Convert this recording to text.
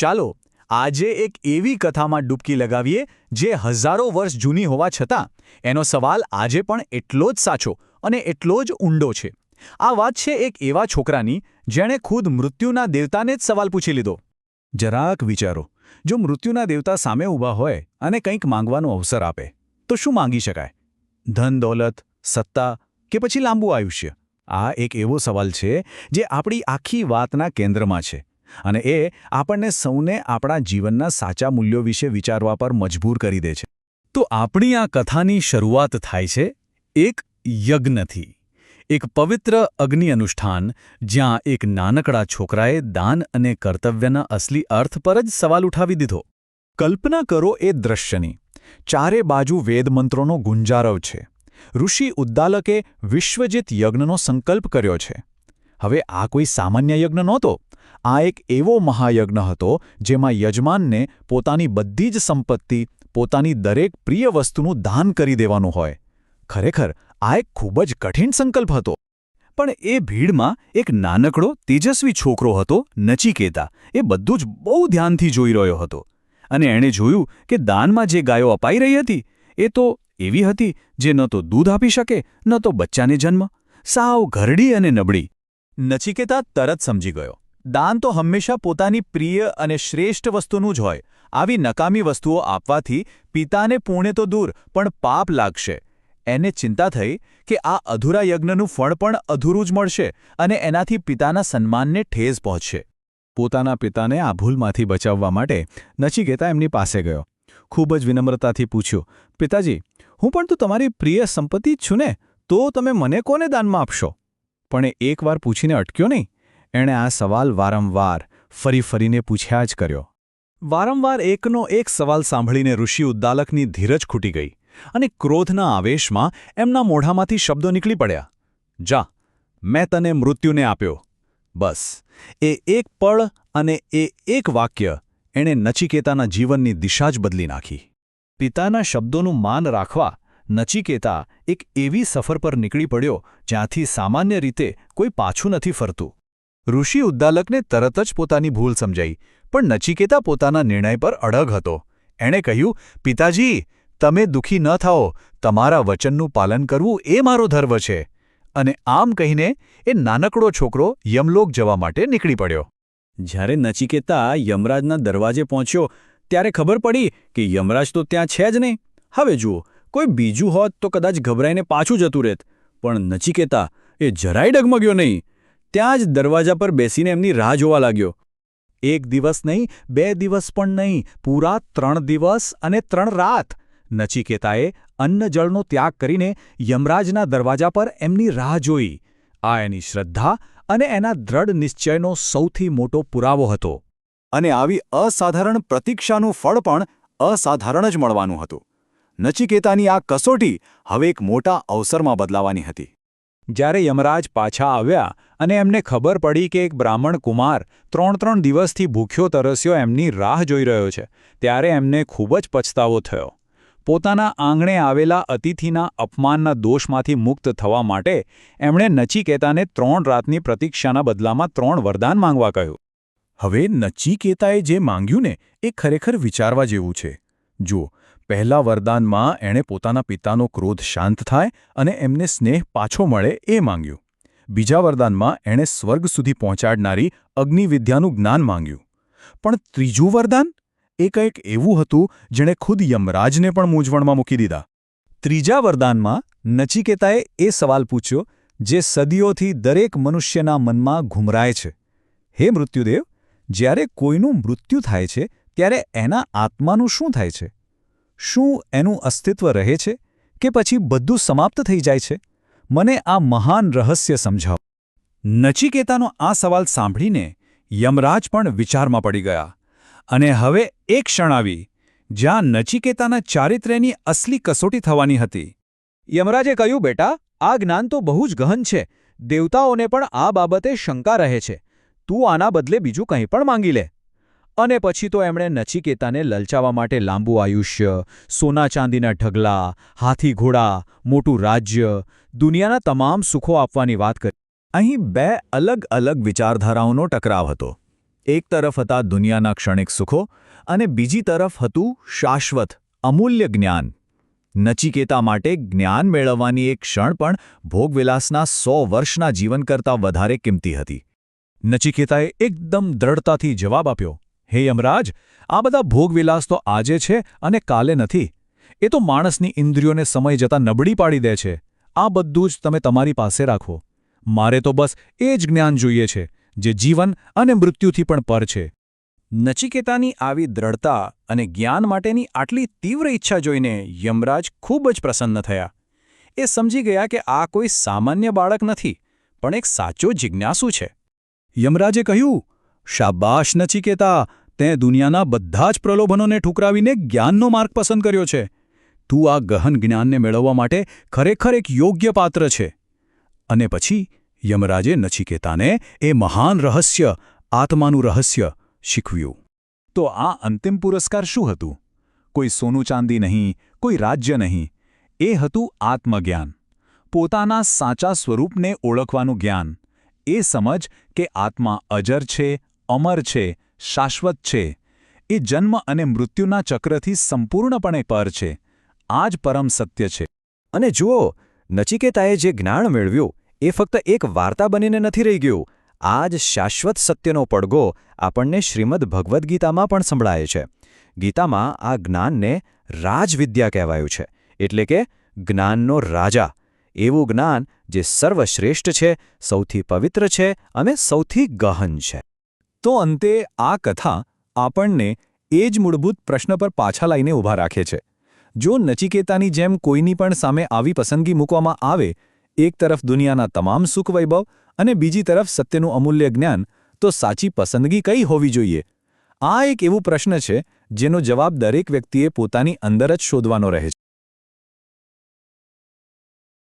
ચાલો, આજે એક એવી કથામાં ડૂબકી લગાવીએ જે હજારો વર્ષ જૂની હોવા છતાં, એનો સવાલ આજે પણ એટલો જ સાચો અને એટલો જ ઊંડો છે. આ વાત છે એક એવા છોકરાની જેણે ખુદ મૃત્યુના દેવતાને જ સવાલ પૂછી લીધો. જરાક વિચારો, જો મૃત્યુના દેવતા સામે ઊભા હોય અને કંઈક માંગવાનો અવસર આપે, તો શું માંગી શકાય? ધન, દોલત, સત્તા કે પછી લાંબુ આયુષ્ય? આ એક એવો સવાલ છે જે આપણી આખી વાતના કેન્દ્રમાં છે. અને એ આપણને સૌને આપણા જીવનના સાચા મૂલ્યો વિશે વિચારવા પર મજબૂર કરી દે છે. તો આપણી આ કથાની શરૂઆત થાય છે એક યજ્ઞથી. એક પવિત્ર અગ્નિ અનુષ્ઠાન જ્યાં એક નાનકડા છોકરાએ દાન અને કર્તવ્યના અસલી અર્થ પર જ સવાલ ઉઠાવી દીધો. કલ્પના કરો એ દ્રશ્યની. ચારે બાજુ વેદમંત્રોનો ગુંજારવ છે. ઋષિ ઉદ્દાલકે વિશ્વજીત યજ્ઞનો સંકલ્પ કર્યો છે. હવે આ કોઈ સામાન્ય યજ્ઞ નહોતો. આ એક એવો મહાયજ્ઞ હતો જેમાં યજમાનને પોતાની બધી જ સંપત્તિ, પોતાની દરેક પ્રિય વસ્તુનું દાન કરી દેવાનું હોય. ખરેખર, આ એક ખૂબ જ કઠિન સંકલ્પ હતો. પણ એ ભીડમાં એક નાનકડો, તેજસ્વી છોકરો હતો, નચિકેતા. એ બધું જ બહુ ધ્યાનથી જોઈ રહ્યો હતો. અને એણે જોયું કે દાનમાં જે ગાયો અપાઈ રહી હતી, એ તો એવી હતી જે ન તો દૂધ આપી શકે, ન તો બચ્ચાને જન્મ. સાવ ઘરડી અને નબળી. નચિકેતા તરત સમજી ગયો. દાન તો હંમેશા પોતાની પ્રિય અને શ્રેષ્ઠ વસ્તુનું જ હોય. આવી નકામી વસ્તુઓ આપવાથી પિતાને પુણ્ય તો દૂર, પણ પાપ લાગશે. એને ચિંતા થઈ કે આ અધૂરા યજ્ઞનું ફળ પણ અધૂરું જ મળશે અને એનાથી પિતાના સન્માનને ઠેસ પહોંચશે. પોતાના પિતાને આ ભૂલમાંથી બચાવવા માટે નચિકેતા એમની પાસે ગયો. ખૂબ જ વિનમ્રતાથી પૂછ્યું, પિતાજી, હું પણ તો તમારી પ્રિય સંપત્તિ જ છું ને? તો તમે મને કોને દાનમાં આપશો? પણ એકવાર પૂછીને અટક્યો નહીં. એણે આ સવાલ વારંવાર ફરી ફરીને પૂછ્યા જ કર્યો. વારંવાર એકનો એક સવાલ સાંભળીને ઋષિ ઉદ્દાલકની ધીરજ ખૂટી ગઈ અને ક્રોધના આવેશમાં એમના મોઢામાંથી શબ્દો નીકળી પડ્યા. જા, મેં તને મૃત્યુને આપ્યો. બસ. એ એક પળ અને એ એક વાક્ય એણે નચિકેતાના જીવનની દિશા જ બદલી નાખી. પિતાના શબ્દોનું માન રાખવા નચિકેતા એક એવી સફર પર નીકળી પડ્યો જ્યાંથી સામાન્ય રીતે કોઈ પાછું નથી ફરતું. ઋષિ ઉદ્દાલકને તરત જ પોતાની ભૂલ સમજાઈ, પણ નચિકેતા પોતાના નિર્ણય પર અડગ હતો. એણે કહ્યું, પિતાજી, તમે દુઃખી ન થાઓ, તમારા વચનનું પાલન કરવું એ મારો ધર્મ છે. અને આમ કહીને એ નાનકડો છોકરો યમલોક જવા માટે નીકળી પડ્યો. જ્યારે નચિકેતા યમરાજના દરવાજે પહોંચ્યો, ત્યારે ખબર પડી કે યમરાજ તો ત્યાં છે જ નહીં. હવે જુઓ, કોઈ બીજું હોત તો કદાચ ગભરાઈને પાછું જતું રહેત. પણ નચિકેતા એ જરાય ડગમગ્યો નહીં. ત્યાં જ દરવાજા પર બેસીને એમની રાહ જોવા લાગ્યો. એક દિવસ નહીં, બે દિવસ પણ નહીં, પૂરા ત્રણ દિવસ અને ત્રણ રાત. નચિકેતાએ અન્નજળનો ત્યાગ કરીને યમરાજના દરવાજા પર એમની રાહ જોઈ. આ એની શ્રદ્ધા અને એના દ્રઢ નિશ્ચયનો સૌથી મોટો પુરાવો હતો. અને આવી અસાધારણ પ્રતીક્ષાનું ફળ પણ અસાધારણ જ મળવાનું હતું. નચિકેતાની આ કસોટી હવે એક મોટા અવસરમાં બદલાવાની હતી. જ્યારે યમરાજ પાછા આવ્યા અને એમને ખબર પડી કે એક બ્રાહ્મણ કુમાર ત્રણ ત્રણ દિવસથી ભૂખ્યો તરસ્યો એમની રાહ જોઈ રહ્યો છે, ત્યારે એમને ખૂબ જ પછતાવો થયો. પોતાના આંગણે આવેલા અતિથિના અપમાનના દોષમાંથી મુક્ત થવા માટે એમણે નચિકેતાને ત્રણ રાતની પ્રતીક્ષાના બદલામાં ત્રણ વરદાન માંગવા કહ્યું. હવે નચિકેતાએ જે માંગ્યું ને, એ ખરેખર વિચારવા જેવું છે. જુઓ, પહેલા વરદાનમાં એણે પોતાના પિતાનો ક્રોધ શાંત થાય અને એમને સ્નેહ પાછો મળે એ માંગ્યું. બીજા વરદાનમાં એણે સ્વર્ગ સુધી પહોંચાડનારી અગ્નિવિદ્યાનું જ્ઞાન માંગ્યું. પણ ત્રીજું વરદાન? એ કંઈક એવું હતું જેણે ખુદ યમરાજને પણ મૂંઝવણમાં મૂકી દીધા. ત્રીજા વરદાનમાં નચિકેતાએ એ સવાલ પૂછ્યો જે સદીઓથી દરેક મનુષ્યના મનમાં ઘુમરાય છે. હે મૃત્યુદેવ, જ્યારે કોઈનું મૃત્યુ થાય છે ત્યારે એના આત્માનું શું થાય છે? શું એનું અસ્તિત્વ રહે છે કે પછી બધું સમાપ્ત થઈ જાય છે? મને આ મહાન રહસ્ય સમજાવો. નચિકેતાનો આ સવાલ સાંભળીને યમરાજ પણ વિચારમાં પડી ગયા અને હવે એક ક્ષણ આવી, જ્યાં નચિકેતાના ચારિત્ર્યની અસલી કસોટી થવાની હતી. યમરાજે કહ્યું, બેટા, આ જ્ઞાન તો બહુ જ ગહન છે. દેવતાઓને પણ આ બાબતે શંકા રહે છે. તું આના બદલે બીજું કંઈ પણ માંગી લે. અને પછી તો એમણે નચિકેતાને લલચાવવા માટે લાંબુ આયુષ્ય, સોના ચાંદીના ઢગલા, હાથી ઘોડા, મોટું રાજ્ય, દુનિયાના તમામ સુખો આપવાની વાત કરી. અહીં બે અલગ અલગ વિચારધારાઓનો ટકરાવ હતો. એક તરફ હતા દુનિયાના ક્ષણિક સુખો અને બીજી તરફ હતું શાશ્વત, અમૂલ્ય જ્ઞાન. નચિકેતા માટે જ્ઞાન મેળવવાની એક ક્ષણ પણ ભોગવિલાસના સો વર્ષના જીવન કરતાં વધારે કિંમતી હતી. નચિકેતાએ એકદમ દ્રઢતાથી જવાબ આપ્યો હે યમરાજ, આ બધા ભોગવિલાસ તો આજે છે અને કાલે નથી. એ તો માણસની ઇન્દ્રિયોને સમય જતાં નબળી પાડી દે છે. આ બધું જ તમે તમારી પાસે રાખો. મારે તો બસ એ જ જ્ઞાન જોઈએ છે, જે જીવન અને મૃત્યુથી પણ પર છે. નચિકેતાની આવી દ્રઢતા અને જ્ઞાન માટેની આટલી તીવ્ર ઈચ્છા જોઈને યમરાજ ખૂબ જ પ્રસન્ન થયા. એ સમજી ગયા કે આ કોઈ સામાન્ય બાળક નથી, પણ એક સાચો જિજ્ઞાસુ છે. યમરાજે કહ્યું, શાબાશ નચિકેતા તે દુનિયાના બધા જ પ્રલોભનોને ઠુકરાવીને જ્ઞાનનો માર્ગ પસંદ કર્યો છે. તું આ ગહન જ્ઞાનને મેળવવા માટે ખરેખર એક યોગ્ય પાત્ર છે. અને પછી યમરાજે નચિકેતાને એ મહાન રહસ્ય, આત્માનું રહસ્ય શીખવ્યું. તો આ અંતિમ પુરસ્કાર શું હતું? કોઈ સોનું ચાંદી નહીં, કોઈ રાજ્ય નહીં. એ હતું આત્મજ્ઞાન. પોતાના સાચા સ્વરૂપને ઓળખવાનું જ્ઞાન. એ સમજ કે આત્મા અજર છે, અમર છે શાશ્વત છે. એ જન્મ અને મૃત્યુના ચક્રથી સંપૂર્ણપણે પર છે. આ જ પરમ સત્ય છે. અને જુઓ, નચિકેતાએ જે જ્ઞાન મેળવ્યું, એ ફક્ત એક વાર્તા બનીને નથી રહી ગયું. આ જ શાશ્વત સત્યનો પડઘો આપણને શ્રીમદ ભગવદ્ ગીતામાં પણ સંભળાય છે. ગીતામાં આ જ્ઞાનને રાજવિદ્યા કહેવાયું છે. એટલે કે જ્ઞાનનો રાજા. એવું જ્ઞાન જે સર્વશ્રેષ્ઠ છે, સૌથી પવિત્ર છે અને સૌથી ગહન છે. તો અંતે આ કથા આપણને એ જ મૂળભૂત પ્રશ્ન પર પાછા લાઈને ઊભા રાખે છે. જો નચિકેતાની જેમ કોઈની પણ સામે આવી પસંદગી મૂકવામાં આવે, એક તરફ દુનિયાના તમામ સુખ વૈભવ અને બીજી તરફ સત્યનું અમૂલ્ય જ્ઞાન, તો સાચી પસંદગી કઈ હોવી જોઈએ? આ એક એવું પ્રશ્ન છે, જેનો જવાબ દરેક વ્યક્તિએ પોતાની અંદર જ શોધવાનો રહે છે.